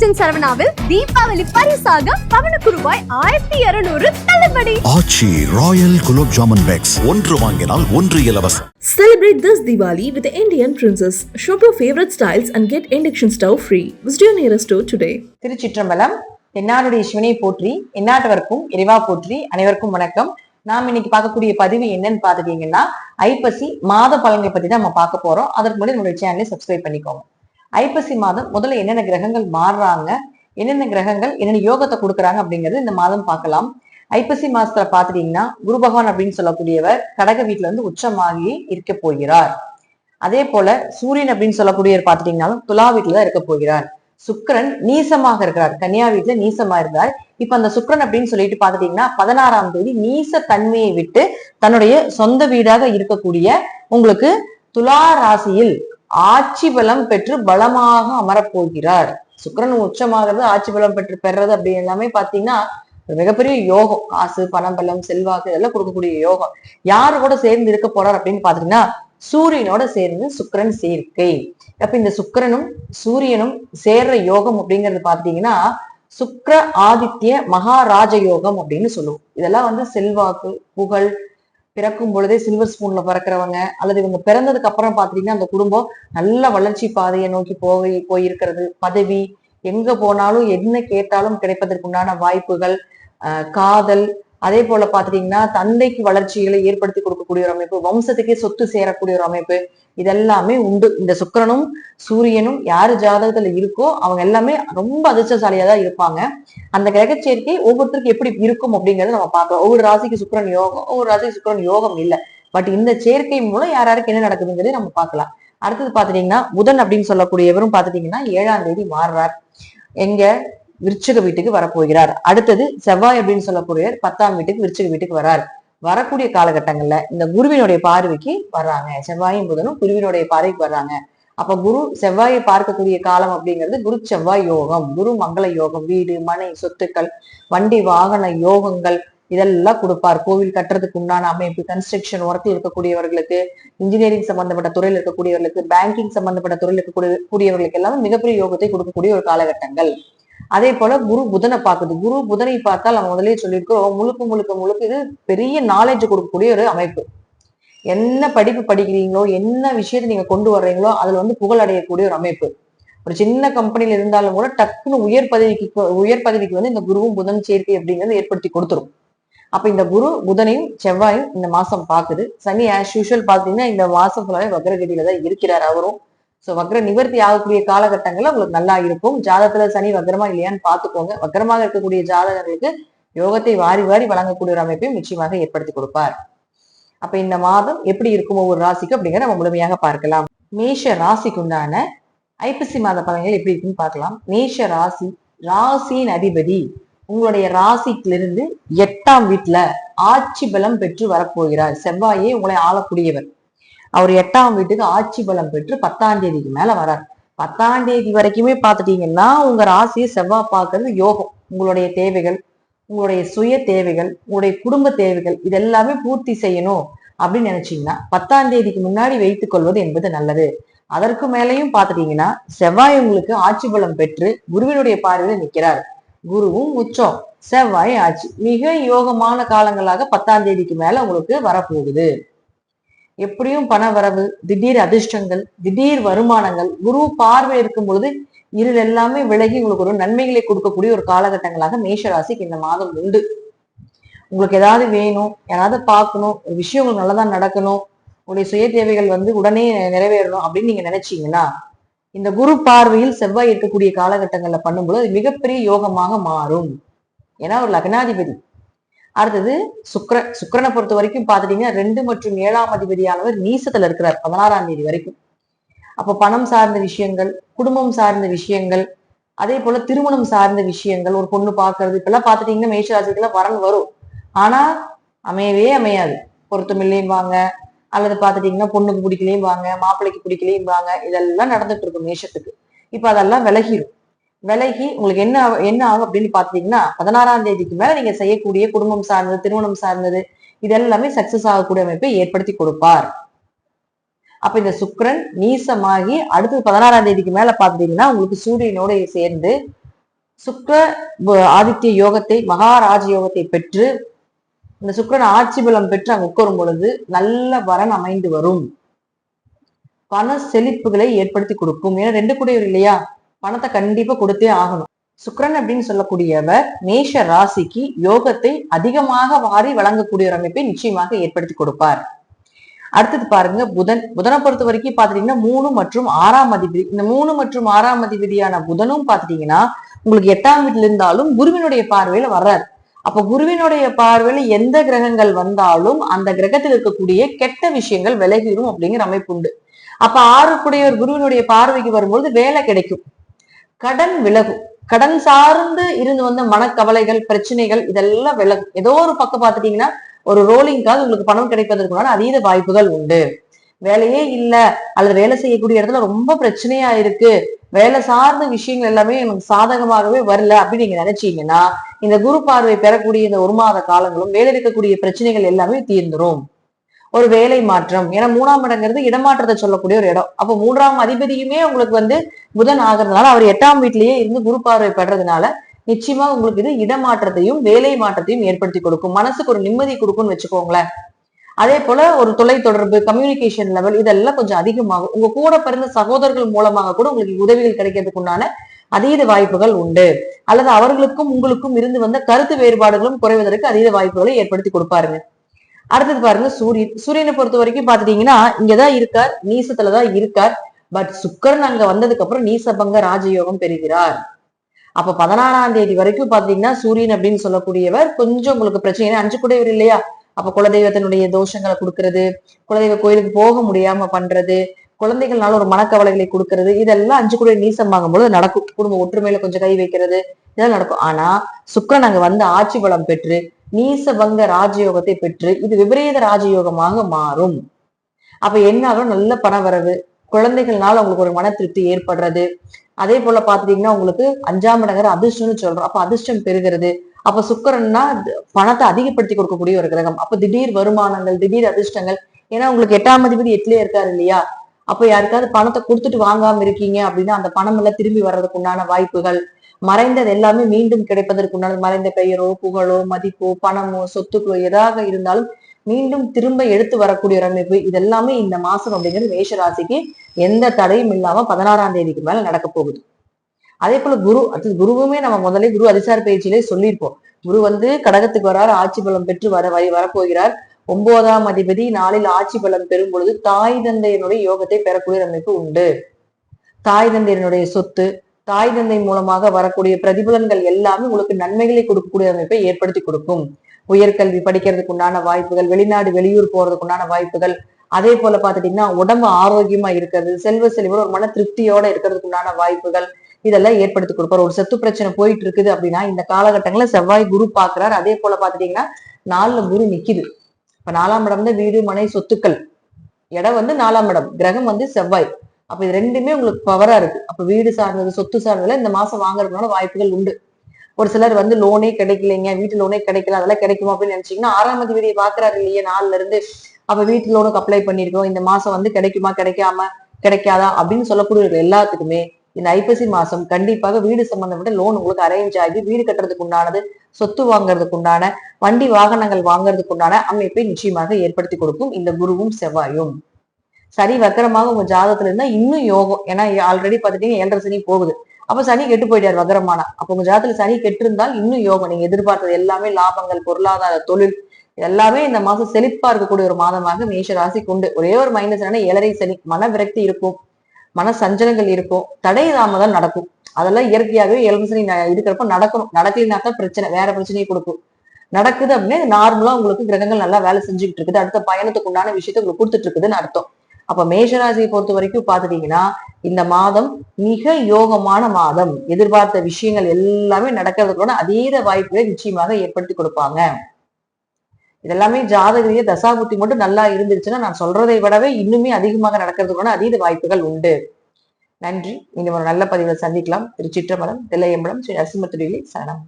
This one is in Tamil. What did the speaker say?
ராஜன் சரவணாவில் தீபாவளி பரிசாக பவனுக்கு ரூபாய் ஆயிரத்தி இருநூறு தள்ளுபடி ஆச்சி ராயல் குலோப் ஜாமுன் பேக்ஸ் ஒன்று வாங்கினால் ஒன்று இலவசம் Celebrate this Diwali with the Indian Princess. Shop your favorite styles and get induction stove free. Visit your nearest store today. திருச்சிற்றம்பலம் தென்னாடுடைய சிவனை போற்றி எந்நாட்டவர்க்கும் இறைவா போற்றி அனைவருக்கும் வணக்கம் நாம் இன்னைக்கு பார்க்கக்கூடிய பதிவு என்னன்னு பாத்துட்டீங்கன்னா ஐப்பசி மாத பலன்களை பத்தி தான் நம்ம பார்க்க போறோம் அதற்கு முன்னாடி நம்மளுடைய சேனலை சப்ஸ்கிரைப் பண்ணிக்கோங்க ஐப்பசி மாதம் முதல்ல என்னென்ன கிரகங்கள் மாறுறாங்க என்னென்ன கிரகங்கள் என்னென்ன யோகத்தை கொடுக்குறாங்க அப்படிங்கறது இந்த மாதம் பார்க்கலாம். ஐப்பசி மாசத்துல பாத்துட்டீங்கன்னா குரு பகவான் அப்படின்னு சொல்லக்கூடியவர் கடக வீட்டுல இருந்து உச்சமாகி இருக்க போகிறார். அதே போல சூரியன் அப்படின்னு சொல்லக்கூடியவர் பாத்துட்டீங்கன்னாலும் துலா வீட்டுல தான் இருக்க போகிறார். சுக்கரன் நீசமாக இருக்கிறார். கன்னியா வீட்டுல நீசமா இருந்தார். இப்ப அந்த சுக்கிரன் அப்படின்னு சொல்லிட்டு பாத்துட்டீங்கன்னா பதினாறாம் தேதி நீச தன்மையை விட்டு தன்னுடைய சொந்த வீடாக இருக்கக்கூடிய உங்களுக்கு துலா ராசியில் ஆட்சி பலம் பெற்று பலமாக அமரப் போகிறார் உச்சமாகிறது ஆட்சி பலம் பெற்று பெறது அப்படி எல்லாமே பாத்தீங்கன்னா ஒரு மிகப்பெரிய யோகம். காசு பணம் பலம் செல்வாக்கு இதெல்லாம் கொடுக்கக்கூடிய யோகம். யாரு கூட சேர்ந்து இருக்க போறார் அப்படின்னு பாத்தீங்கன்னா சூரியனோட சேர்ந்து சுக்கிரன் சேர்க்கை. அப்ப இந்த சுக்கிரனும் சூரியனும் சேர்ற யோகம் அப்படிங்கிறது பாத்தீங்கன்னா சுக்கர ஆதித்ய மகாராஜ யோகம் அப்படின்னு சொல்லுவோம். இதெல்லாம் வந்து செல்வாக்கு புகழ் பிறக்கும் பொழுதே சில்வர் ஸ்பூன்ல பிறக்கிறவங்க அல்லது இவங்க பிறந்ததுக்கு அப்புறம் பாத்தீங்கன்னா அந்த குடும்பம் நல்ல வளர்ச்சி பாதையை நோக்கி போய் போயிருக்கிறது. பதவி எங்க போனாலும் என்ன கேட்டாலும் கிடைப்பதற்குண்டான வாய்ப்புகள் காதல் அதே போல பாத்துட்டீங்கன்னா தந்தைக்கு வளர்ச்சிகளை ஏற்படுத்தி கொடுக்கக்கூடிய ஒரு அமைப்பு வம்சத்துக்கே சொத்து சேரக்கூடிய ஒரு அமைப்பு இதெல்லாமே உண்டு. இந்த சுக்கிரனும் சூரியனும் யாரு ஜாதகத்துல இருக்கோ அவங்க எல்லாமே ரொம்ப அதிர்ஷ்டசாலியா தான் இருப்பாங்க. அந்த கிரக சேர்க்கை ஒவ்வொருத்தருக்கும் எப்படி இருக்கும் அப்படிங்கறத நம்ம பார்க்கலாம். ஒவ்வொரு ராசிக்கு சுக்கரன் யோகம் ஒவ்வொரு ராசிக்கு சுக்கிரன் யோகம் இல்ல. பட் இந்த சேர்க்கை மூலம் யார் யாருக்கு என்ன நடக்குதுங்கிறதை நம்ம பார்க்கலாம். அடுத்தது பாத்துட்டீங்கன்னா புதன் அப்படின்னு சொல்லக்கூடியவரும் பாத்துட்டீங்கன்னா ஏழாம் தேதி மாறுறார். எங்க? விருச்சிக வீட்டுக்கு வரப்போகிறார். அடுத்தது செவ்வாய் அப்படின்னு சொல்லக்கூடியவர் பத்தாம் வீட்டுக்கு விருச்சிக வீட்டுக்கு வரார். வரக்கூடிய காலகட்டங்கள்ல இந்த குருவினுடைய பார்வைக்கு வர்றாங்க. செவ்வாயும் புதனும் குருவினுடைய பார்வைக்கு வர்றாங்க. அப்ப குரு செவ்வாயை பார்க்கக்கூடிய காலம் அப்படிங்கிறது குரு செவ்வாய் யோகம் குரு மங்கள யோகம் வீடு மனை சொத்துக்கள் வண்டி வாகன யோகங்கள் இதெல்லாம் கொடுப்பார். கோவில் கட்டுறதுக்கு உண்டான அமைப்பு கன்ஸ்ட்ரக்ஷன் ஒர்க்கில் இருக்கக்கூடியவர்களுக்கு இன்ஜினியரிங் சம்பந்தப்பட்ட துறையில் இருக்கக்கூடியவர்களுக்கு பேங்கிங் சம்பந்தப்பட்ட துறையில் இருக்கக்கூடிய கூடியவர்களுக்கு எல்லாமே மிகப்பெரிய யோகத்தை கொடுக்கக்கூடிய ஒரு காலகட்டங்கள். அதே போல குரு புதனை பார்க்குது. குரு புதனை பார்த்தால் நம்ம முதலே சொல்லியிருக்கிறோம். முழுக்க முழுக்க முழுக்க இது பெரிய நாலேஜ் கொடுக்கக்கூடிய ஒரு அமைப்பு. என்ன படிப்பு படிக்கிறீங்களோ என்ன விஷயத்தை நீங்க கொண்டு வர்றீங்களோ அதுல வந்து புகழ் அடையக்கூடிய ஒரு அமைப்பு. ஒரு சின்ன கம்பெனியில இருந்தாலும் கூட டக்குன்னு உயர் பதவிக்கு உயர் பதவிக்கு வந்து இந்த குருவும் புதன் சேர்க்கை அப்படிங்கிறது ஏற்படுத்தி கொடுத்துரும். அப்ப இந்த குரு புதனையும் செவ்வாயும் இந்த மாசம் பாக்குது சனி ஆஸ் யூஷுவல் பாத்தீங்கன்னா இந்த மாசம் ஃபுல்லாவே வக்ரகதியில தான் இருக்கிறார். அவரும் சோ வக்ர நிவர்த்தி ஆகக்கூடிய காலகட்டங்கள்ல உங்களுக்கு நல்லா இருக்கும். ஜாதகத்துல சனி வக்ரமா இல்லையான்னு பாத்துக்கோங்க வக்ரமாக இருக்கக்கூடிய ஜாதகர்களுக்கு யோகத்தை வாரி வாரி வழங்கக்கூடிய ஒரு அமைப்பையும் நிச்சயமாக ஏற்படுத்தி கொடுப்பார். அப்ப இந்த மாதம் எப்படி இருக்கும் ஒவ்வொரு ராசிக்கு அப்படிங்கிற நம்ம முழுமையாக பார்க்கலாம். மேஷ ராசிக்கு உண்டான ஐப்பசி மாத பலன்கள் எப்படி இருக்குன்னு பார்க்கலாம். மேஷ ராசி ராசியின் அதிபதி உங்களுடைய ராசிக்கிலிருந்து எட்டாம் வீட்டுல ஆட்சி பலம் பெற்று வரப்போகிறார். செவ்வாயே உங்களை ஆளக்கூடியவர். அவர் எட்டாம் வீட்டுக்கு ஆட்சி பலம் பெற்று பத்தாம் தேதிக்கு மேல வரார். பத்தாம் தேதி வரைக்குமே பார்த்துட்டீங்கன்னா உங்க ராசியை செவ்வாய் பார்க்கறது யோகம். உங்களுடைய தேவைகள் உங்களுடைய சுய தேவைகள் உங்களுடைய குடும்ப தேவைகள் இதெல்லாமே பூர்த்தி செய்யணும் அப்படின்னு நினைச்சீங்கன்னா பத்தாம் தேதிக்கு முன்னாடி வைத்துக் கொள்வது என்பது நல்லது. அதற்கு மேலையும் பார்த்துட்டீங்கன்னா செவ்வாய் உங்களுக்கு ஆட்சி பலம் பெற்று குருவினுடைய பார்வையில் நிற்கிறார் குருவும் உச்சம் செவ்வாய் ஆட்சி. மிக யோகமான காலங்களாக பத்தாம் தேதிக்கு மேல உங்களுக்கு வரப்போகுது. எப்படியும் பண வரவு திடீர் அதிர்ஷ்டங்கள் திடீர் வருமானங்கள் குரு பார்வை இருக்கும் பொழுது இருள் எல்லாமே விலகி உங்களுக்கு ஒரு நன்மைகளை கொடுக்கக்கூடிய ஒரு காலகட்டங்களாக மேஷராசிக்கு இந்த மாதம் உண்டு. உங்களுக்கு ஏதாவது வேணும் யாராவது பார்க்கணும் ஒரு விஷயம் உங்களுக்கு நல்லதா நடக்கணும் உங்களுடைய சுய தேவைகள் வந்து உடனே நிறைவேறணும் அப்படின்னு நீங்க நினைச்சீங்கன்னா இந்த குரு பார்வையில் செவ்வாய் இருக்கக்கூடிய காலகட்டங்கள்ல பண்ணும்போது அது மிகப்பெரிய யோகமாக மாறும். ஏன்னா ஒரு லக்னாதிபதி. அடுத்தது சுக்ர சுக்கரனை பொறுத்த வரைக்கும் பாத்துட்டீங்கன்னா ரெண்டு மற்றும் ஏழாம் அதிபதியானவர் நீசத்துல இருக்கிறார் பதினாறாம் தேதி வரைக்கும். அப்ப பணம் சார்ந்த விஷயங்கள் குடும்பம் சார்ந்த விஷயங்கள் அதே போல திருமணம் சார்ந்த விஷயங்கள் ஒரு பொண்ணு பாக்குறது இப்பெல்லாம் பாத்துட்டீங்கன்னா மேஷராசிக்கெல்லாம் வரன் வரும். ஆனா அமையவே அமையாது. பொருத்தமில்லையும் வாங்க. அல்லது பாத்துட்டீங்கன்னா பொண்ணுக்கு பிடிக்கலையும் வாங்க மாப்பிள்ளைக்கு பிடிக்கலையும் வாங்க. இதெல்லாம் நடந்துட்டு இருக்கும் மேஷத்துக்கு. இப்ப அதெல்லாம் விலகிடும் விலகி உங்களுக்கு என்ன ஆகும்- என்ன ஆகும் அப்படின்னு பாத்தீங்கன்னா பதினாறாம் தேதிக்கு மேல நீங்க செய்யக்கூடிய குடும்பம் சார்ந்தது திருமணம் சார்ந்தது இதெல்லாமே சக்சஸ் ஆகக்கூடிய அமைப்பை ஏற்படுத்தி கொடுப்பார். அப்ப இந்த சுக்கரன் நீசமாகி அடுத்தது பதினாறாம் தேதிக்கு மேல பாத்தீங்கன்னா உங்களுக்கு சூரியனோட சேர்ந்து சுக்கர ஆதித்ய யோகத்தை மகாராஜ யோகத்தை பெற்று இந்த சுக்கரன் ஆட்சி பலம் பெற்று அங்க உட்காரும் பொழுது நல்ல வரன் அமைந்து வரும். பண செழிப்புகளை ஏற்படுத்தி கொடுக்கும். ஏன்னா ரெண்டு கூட இல்லையா? பணத்தை கண்டிப்பா கொடுத்தே ஆகணும். சுக்கிரன் அப்படின்னு சொல்லக்கூடியவர் மேஷ ராசிக்கு யோகத்தை அதிகமாக வாரி வழங்கக்கூடிய ஒரு அமைப்பை நிச்சயமாக ஏற்படுத்தி கொடுப்பார். அடுத்தது பாருங்க புதன். புதனை பொறுத்த வரைக்கும் பாத்துட்டீங்கன்னா மூணு மற்றும் ஆறாம் அதிபதி இந்த மூணு மற்றும் ஆறாம் அதிபதியான புதனும் பாத்துட்டீங்கன்னா உங்களுக்கு எட்டாம் வீட்டுல இருந்தாலும் குருவினுடைய பார்வையில வர்றாரு. அப்ப குருவினுடைய பார்வையில எந்த கிரகங்கள் வந்தாலும் அந்த கிரகத்தில் இருக்கக்கூடிய கெட்ட விஷயங்கள் விலகிடும் அப்படிங்கிற அமைப்பு உண்டு. அப்ப ஆறுக்குடையவர் குருவினுடைய பார்வைக்கு வரும்பொழுது வேலை கிடைக்கும். கடன் விலகும் கடன் சார்ந்து இருந்து வந்த மனக்கவலைகள் பிரச்சனைகள் இதெல்லாம் விலகும். ஏதோ ஒரு பக்கம் பார்த்துட்டீங்கன்னா ஒரு ரோலிங்காக உங்களுக்கு பணம் கிடைப்பதற்குண்டான அதீத வாய்ப்புகள் உண்டு. வேலையே இல்ல அல்லது வேலை செய்யக்கூடிய இடத்துல ரொம்ப பிரச்சனையா இருக்கு. வேலை சார்ந்த விஷயங்கள் எல்லாமே எனக்கு சாதகமாகவே வரல அப்படின்னு நீங்க நினைச்சீங்கன்னா இந்த குரு பார்வை பெறக்கூடிய இந்த ஒரு மாத காலங்களும் வேலை இருக்கக்கூடிய பிரச்சனைகள் எல்லாமே தீர்ந்துரும். ஒரு வேலை மாற்றம். ஏன்னா மூணாம் இடங்கிறது இடமாற்றத்தை சொல்லக்கூடிய ஒரு இடம். அப்போ மூன்றாம் அதிபதியுமே உங்களுக்கு வந்து புதன் ஆகிறதுனால அவர் எட்டாம் வீட்டிலேயே இருந்து குரு பார்வை பெறதுனால நிச்சயமா உங்களுக்கு இது இடமாற்றத்தையும் வேலை மாற்றத்தையும் ஏற்படுத்தி கொடுக்கும். மனசுக்கு ஒரு நிம்மதி கொடுக்கும்னு வச்சுக்கோங்களேன். அதே போல ஒரு தொலை தொடர்பு கம்யூனிகேஷன் லெவல் இதெல்லாம் கொஞ்சம் அதிகமாகும். உங்க கூட பிறந்த சகோதரர்கள் மூலமாக கூட உங்களுக்கு உதவிகள் கிடைக்கிறதுக்கு உண்டான அதீத வாய்ப்புகள் உண்டு. அல்லது அவர்களுக்கும் உங்களுக்கும் இருந்து வந்த கருத்து வேறுபாடுகளும் குறைவதற்கு அதீத வாய்ப்புகளை ஏற்படுத்தி கொடுப்பாருங்க. அடுத்தது பாருங்க சூரியன். சூரியனை பொறுத்த வரைக்கும் பாத்துட்டீங்கன்னா இங்கதான் இருக்கார் நீசத்துலதான் இருக்கார். பட் சுக்கரன் அங்க வந்ததுக்கு அப்புறம் நீசபங்க ராஜயோகம் பெறுகிறார். அப்ப பதினாறாம் தேதி வரைக்கும் பாத்தீங்கன்னா சூரியன் அப்படின்னு சொல்லக்கூடியவர் கொஞ்சம் உங்களுக்கு பிரச்சனை. அஞ்சு கூடையவர் இல்லையா? அப்ப குலதெய்வத்தினுடைய தோஷங்களை கொடுக்கறது குலதெய்வ கோயிலுக்கு போக முடியாம பண்றது குழந்தைகள்னால ஒரு மனக்கவலைகளை கொடுக்கறது இதெல்லாம் அஞ்சு கூட நீசம் வாங்கும்போது நடக்கும். குடும்ப ஒற்றுமையில கொஞ்சம் கை வைக்கிறது இதெல்லாம் நடக்கும். ஆனா சுக்கரன் அங்க வந்து ஆட்சி பலம் பெற்று நீசபங்க ராஜயோகத்தை பெற்று இது விபரீத ராஜயோகமாக மாறும். அப்ப என்ன ஆகும் நல்ல பணவரவு குழந்தைகள்னால உங்களுக்கு ஒரு மன திருப்தி ஏற்படுறது. அதே போல பாத்துட்டீங்கன்னா உங்களுக்கு அஞ்சாம் இடங்கிற அதிர்ஷ்டம்னு சொல்றோம். அப்ப அதிர்ஷ்டம் பெறுகிறது. அப்ப சுக்கரன்னா பணத்தை அதிகப்படுத்தி கொடுக்கக்கூடிய ஒரு கிரகம். அப்ப திடீர் வருமானங்கள் திடீர் அதிர்ஷ்டங்கள். ஏன்னா உங்களுக்கு எட்டாம் அதிபதி எட்டுலயே இருக்காரு இல்லையா? அப்ப யாருக்காவது பணத்தை கொடுத்துட்டு வாங்காம இருக்கீங்க அப்படின்னா அந்த பணம் எல்லாம் திரும்பி வர்றதுக்கு உண்டான வாய்ப்புகள். மறைந்தது எல்லாமே மீண்டும் கிடைப்பதற்கு உண்டான மறைந்த பெயரோ புகழோ மதிப்போ பணமோ சொத்துக்களோ எதாக இருந்தாலும் மீண்டும் திரும்ப எடுத்து வரக்கூடிய ஒரு அமைப்பு. இதெல்லாமே இந்த மாசம் அப்படிங்கிறது மேஷராசிக்கு எந்த தடையும் இல்லாம பதினாறாம் தேதிக்கு மேல நடக்க போகுது. அதே போல குரு அது குருவுமே நம்ம முதலே குரு அதிசார பயிற்சியிலே சொல்லியிருப்போம். குரு வந்து கடகத்துக்கு வரார் ஆட்சி பலம் பெற்று வர வரப்போகிறார். ஒன்பதாம் அதிபதி நாளில் ஆட்சி பலம் பெறும் பொழுது தாய் தந்தையினுடைய யோகத்தை பெறக்கூடிய அமைப்பு உண்டு. தாய் தந்தையினுடைய சொத்து தாய் தந்தை மூலமாக வரக்கூடிய பிரதிபலன்கள் எல்லாமே உங்களுக்கு நன்மைகளை கொடுக்கக்கூடிய அமைப்பை ஏற்படுத்தி கொடுக்கும். உயர்கல்வி படிக்கிறதுக்கு உண்டான வாய்ப்புகள் வெளிநாடு வெளியூர் போறதுக்கு உண்டான வாய்ப்புகள். அதே போல பாத்துட்டீங்கன்னா உடம்பு ஆரோக்கியமா இருக்கிறது செல்வ செழிவோட ஒரு மன திருப்தியோட இருக்கிறதுக்கு உண்டான வாய்ப்புகள் இதெல்லாம் ஏற்படுத்தி கொடுப்பார். ஒரு சத்து பிரச்சனை போயிட்டு இருக்குது அப்படின்னா இந்த காலகட்டங்கள்ல செவ்வாய் குரு பாக்குறாரு அதே போல பாத்துட்டீங்கன்னா நாலுல குரு நிக்குது. இப்ப நாலாம் இடம் தான் வீடு மனை சொத்துக்கள். இடம் வந்து நாலாம் இடம். கிரகம் வந்து செவ்வாய். அப்ப இது ரெண்டுமே உங்களுக்கு பவரா இருக்கு. அப்ப வீடு சார்ந்தது சொத்து சார்ந்ததுல இந்த மாசம் வாங்குறதுனால வாய்ப்புகள் உண்டு. ஒரு சிலர் வந்து லோனே கிடைக்கலைங்க வீட்டு லோனே கிடைக்கல அதெல்லாம் கிடைக்குமா அப்படின்னு நினைச்சீங்கன்னா ஆறாம் வீடியை பாக்குறாரு இல்லையா நாலுல இருந்து அப்ப வீட்டு லோனுக்கு அப்ளை பண்ணிருக்கோம் இந்த மாசம் வந்து கிடைக்குமா கிடைக்காம கிடைக்காதா அப்படின்னு சொல்லக்கூடிய எல்லாத்துக்குமே இந்த ஐப்பசி மாசம் கண்டிப்பாக வீடு சம்பந்தப்பட்ட லோன் உங்களுக்கு அரேஞ்ச் ஆகி வீடு கட்டுறதுக்கு உண்டானது சொத்து வாங்குறதுக்கு உண்டான வண்டி வாகனங்கள் வாங்குறதுக்கு உண்டான அமைப்பை நிச்சயமாக ஏற்படுத்தி கொடுக்கும் இந்த குருவும் செவ்வாயும். சனி வக்கரமாக உங்க ஜாதகத்துல இருந்தா இன்னும் யோகம். ஏன்னா ஆல்ரெடி பாத்துட்டீங்கன்னா ஏழரை சனி போகுது. அப்ப சனி கெட்டு போயிட்டார் வக்கரமான. அப்ப உங்க ஜாதகத்துல சனி கெட்டிருந்தால் இன்னும் யோகம். நீங்க எதிர்பார்த்தது எல்லாமே லாபங்கள் பொருளாதார தொழில் எல்லாமே இந்த மாசம் செழிப்பா இருக்கக்கூடிய ஒரு மாதமாக மேஷ ராசிக்கு உண்டு. ஒரே ஒரு மைனஸ் என்னன்னா ஏழரை சனி. மன விரக்தி இருக்கும். மன சஞ்சலங்கள் இருக்கும். தடை தாமதம் நடக்கும். அதெல்லாம் இயற்கையாகவே ஏழரை சனி ந- இருக்கிறப்ப நடக்கணும். நடக்கலைனாக்கா பிரச்சனை. வேற பிரச்சனையை கொடுக்கும். நடக்குது அப்படின்னா நார்மலா உங்களுக்கு கிரகங்கள் நல்லா வேலை செஞ்சுக்கிட்டு இருக்குது. அடுத்த பயணத்துக்கு உண்டான விஷயத்த உங்களுக்கு கொடுத்துட்டு இருக்குதுன்னு அர்த்தம். அப்ப மேஷராசியை பொறுத்த வரைக்கும் பாத்துட்டீங்கன்னா இந்த மாதம் மிக யோகமான மாதம். எதிர்பார்த்த விஷயங்கள் எல்லாமே நடக்கிறதுக்கூட அதீத வாய்ப்புகளை நிச்சயமாக ஏற்படுத்தி கொடுப்பாங்க. இதெல்லாமே ஜாதகரிய தசாபுத்தி மட்டும் நல்லா இருந்துச்சுன்னா நான் சொல்றதை விடவே இன்னுமே அதிகமாக நடக்கிறதுக்கான அதீத வாய்ப்புகள் உண்டு. நன்றி. இன்னும் ஒரு நல்ல பதிவில் சந்திக்கலாம். திருச்சிற்றம்பலம் தில்லையம்பலம் ஸ்ரீ நரசிம்மத்துறையிலே சரணம்.